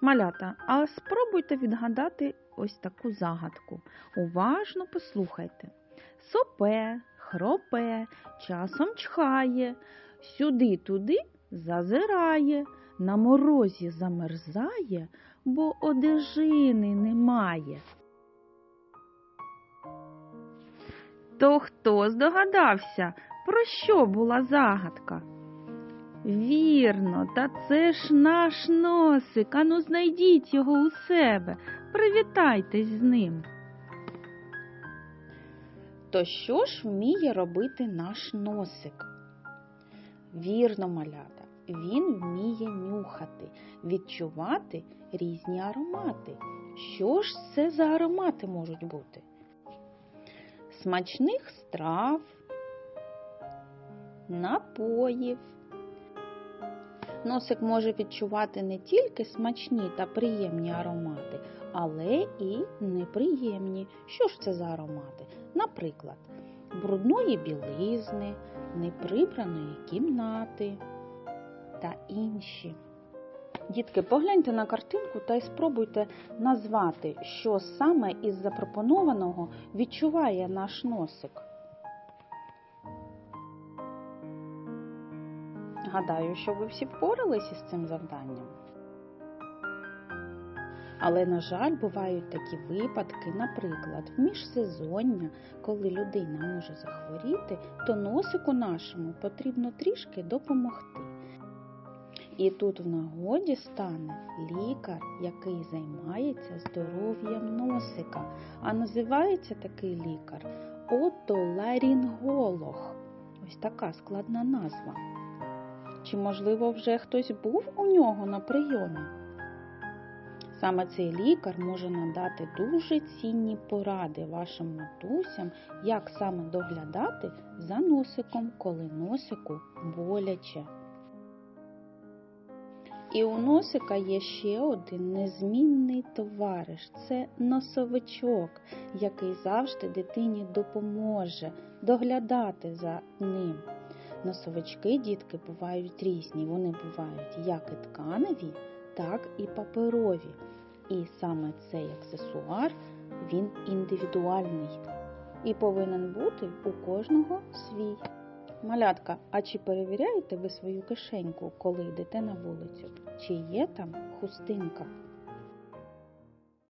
Малята, а спробуйте відгадати ось таку загадку. Уважно послухайте. Сопе, хропе, часом чхає, сюди-туди зазирає, на морозі замерзає, бо одежини немає. То хто здогадався, про що була загадка? Вірно, та це ж наш носик. Ану, знайдіть його у себе, привітайтесь з ним. То що ж вміє робити наш носик? Вірно, малята, він вміє нюхати, відчувати різні аромати. Що ж це за аромати можуть бути? Смачних страв, напоїв. Носик може відчувати не тільки смачні та приємні аромати, але і неприємні. Що ж це за аромати? Наприклад, брудної білизни, неприбраної кімнати та інші. Дітки, погляньте на картинку та й спробуйте назвати, що саме із запропонованого відчуває наш носик. Гадаю, що ви всі впоралися з цим завданням. Але, на жаль, бувають такі випадки, наприклад, в міжсезоння, коли людина може захворіти, то носику нашому потрібно трішки допомогти. І тут в нагоді стане лікар, який займається здоров'ям носика. А називається такий лікар отоларінголог. Ось така складна назва. Чи, можливо, вже хтось був у нього на прийомі? Саме цей лікар може надати дуже цінні поради вашим матусям, як саме доглядати за носиком, коли носику боляче. І у носика є ще один незмінний товариш це носовичок, який завжди дитині допоможе доглядати за ним. Носовички, дітки, бувають різні. Вони бувають як і тканеві, так і паперові. І саме цей аксесуар він індивідуальний і повинен бути у кожного свій. Малятка, а чи перевіряєте ви свою кишеньку, коли йдете на вулицю? Чи є там хустинка?